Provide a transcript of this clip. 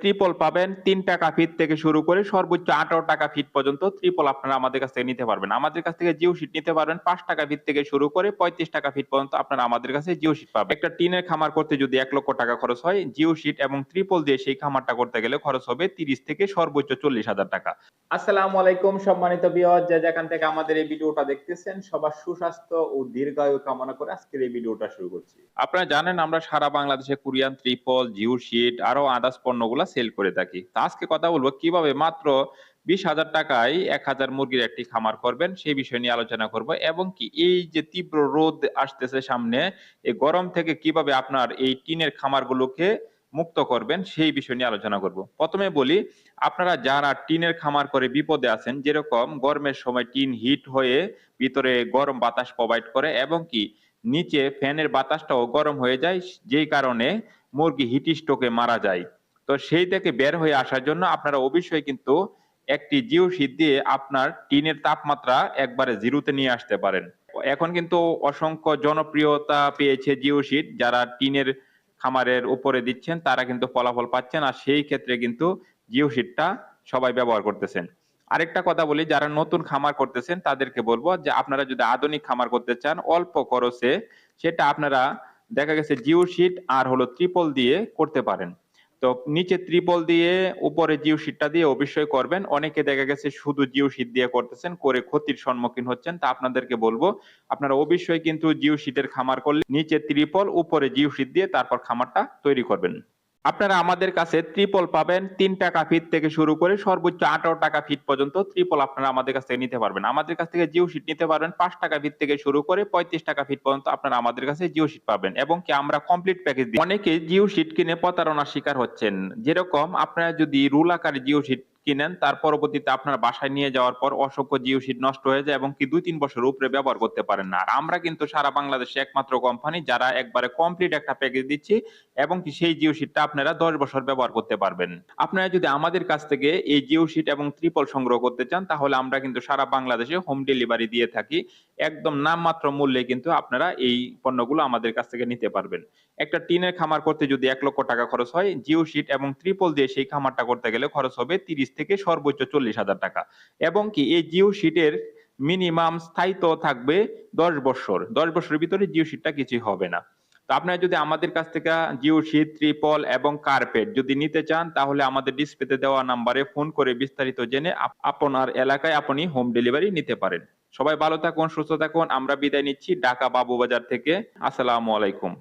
ত্রিপল পাবেন তিন টাকা ফিট থেকে শুরু করে সর্বোচ্চ আঠারো টাকা ফিট পর্যন্ত ত্রিপল আপনারা আমাদের কাছ থেকে নিতে পারবেন। আমাদের কাছ থেকে জিও শিট নিতে পারবেন পাঁচ টাকা ফিট থেকে শুরু করে পঁয়ত্রিশ টাকা ফিট পর্যন্ত আপনারা আমাদের কাছে জিও শিট পাবেন। একটা টিনের খামার করতে যদি এক লক্ষ টাকা খরচ হয় জিও শিট এবং ত্রিপল দিয়ে সেই খামারটা করতে গেলে খরচ হবে তিরিশ থেকে সর্বোচ্চ চল্লিশ হাজার টাকা। আসসালামু আলাইকুম সম্মানিত বিয়দ যে যেখান থেকে আমাদের এই ভিডিওটা দেখতেছেন সবার সুস্বাস্থ্য ও দীর্ঘায়ু কামনা করে আজকের এই ভিডিওটা শুরু করছি। আপনারা জানেন আমরা সারা বাংলাদেশে কোরিয়ান ত্রিপল জিও শিট আরও আদার্স পণ্যগুলা সেল করে থাকি। আজকে কথা বলব কীভাবে মাত্র বিশ হাজার টাকায় এক হাজার মুরগির একটি খামার করবেন সেই বিষয় নিয়ে আলোচনা করব এবং কি এই যে তীব্র রোদ আসতেছে সামনে, এই গরম থেকে কীভাবে আপনার এই টিনের খামারগুলোকে মুক্ত করবেন সেই বিষয় নিয়ে আলোচনা করব। প্রথমে বলি, আপনারা যারা টিনের খামার করে বিপদে আছেন, যেরকম গরমের সময় টিন হিট হয়ে ভিতরে গরম বাতাস প্রোভাইড করে এবং কি নিচে ফ্যানের বাতাসটাও গরম হয়ে যায়, যেই কারণে মুরগি হিট স্ট্রোকে মারা যায়। তো সেই থেকে বের হয়ে আসার জন্য আপনারা অবশ্যই কিন্তু একটি জিও শীত দিয়ে আপনার টিনের তাপমাত্রা একবারে জিরোতে নিয়ে আসতে পারেন। এখন কিন্তু অসংখ্য জনপ্রিয়তা পেয়েছে জিও শীট। যারা টিনের খামারের উপরে দিচ্ছেন, তারা কিন্তু ফলাফল পাচ্ছেন আর সেই ক্ষেত্রে কিন্তু জিও শীটটা সবাই ব্যবহার করতেছেন। আরেকটা কথা বলি, যারা নতুন খামার করতেছেন, তাদেরকে বলব যে আপনারা যদি আধুনিক খামার করতে চান, অল্প খরচে সেটা আপনারা দেখা গেছে জিও শীট আর হলো ত্রিপল দিয়ে করতে পারেন। তো নিচে ত্রিপল দিয়ে উপরে জিও শীটটা দিয়ে অবশ্যই করবেন। অনেকে দেখা গেছে শুধু জিও শীট দিয়ে করতেছেন, করে ক্ষতির সম্মুখীন হচ্ছেন। তা আপনাদেরকে বলব, আপনারা অবশ্যই কিন্তু জিও শীটের খামার করলে নিচে ত্রিপল, উপরে জিও শীট দিয়ে তারপর খামারটা তৈরি করবেন। আপনারা আমাদের কাছে ত্রিপল পাবেন, তিন টাকা ফিট থেকে শুরু করে সর্বোচ্চ আঠারো টাকা ফিট পর্যন্ত ত্রিপল আপনারা আমাদের কাছ থেকে নিতে পারবেন। আমাদের কাছ থেকে জিও শিট নিতে পারবেন, পাঁচ টাকা ফিট থেকে শুরু করে পঁয়ত্রিশ টাকা ফিট পর্যন্ত আপনারা আমাদের কাছে জিও শিট পাবেন এবং কি আমরা কমপ্লিট প্যাকেজ দিই। অনেকে জিও শিট কিনে প্রতারণার শিকার হচ্ছেন। যেরকম আপনারা যদি রুল আকারে জিও শিট কিনেন, তার পরবর্তীতে আপনার বাসায় নিয়ে যাওয়ার পর অসংখ্য জিও শিট নষ্ট হয়ে যায় এবং কি দুই তিন বছর উপরে ব্যবহার করতে পারেন না। আর আমরা কিন্তু সারা বাংলাদেশে একমাত্র কোম্পানি যারা একবারে কমপ্লিট একটা প্যাকেজ দিচ্ছি এবং কি সেই জিও শিটটা আপনারা দশ বছর ব্যবহার করতে পারবেন। আপনারা যদি আমাদের কাছ থেকে এই জিও শিট এবং ত্রিপল সংগ্রহ করতে চান, তাহলে আমরা কিন্তু সারা বাংলাদেশে হোম ডেলিভারি দিয়ে থাকি। একদম নামমাত্র মূল্যে কিন্তু আপনারা এই পণ্যগুলো আমাদের কাছ থেকে নিতে পারবেন। একটা টিনের খামার করতে যদি এক লক্ষ টাকা খরচ হয় জিও শিট এবং ত্রিপল দিয়ে সেই খামারটা করতে গেলে খরচ হবে তিরিশ থেকে সর্বোচ্চ চল্লিশ হাজার টাকা। এবং কি এই জিও শিটের মিনিমাম স্থায়িত্ব থাকবে দশ বছর। দশ বছরের ভিতরে জিও শিটটা কিছু হবে না। তো আপনারা যদি আমাদের কাছ থেকে জিও শীট, ত্রিপল এবং কার্পেট যদি নিতে চান, তাহলে আমাদের ডিসপ্লেতে দেওয়া নাম্বারে ফোন করে বিস্তারিত জেনে আপ- আপনার এলাকায় আপনি হোম ডেলিভারি নিতে পারেন। সবাই ভালো থাকুন, সুস্থ থাকুন। আমরা বিদায় নিচ্ছি ঢাকা বাবুবাজার থেকে। আসসালামু আলাইকুম।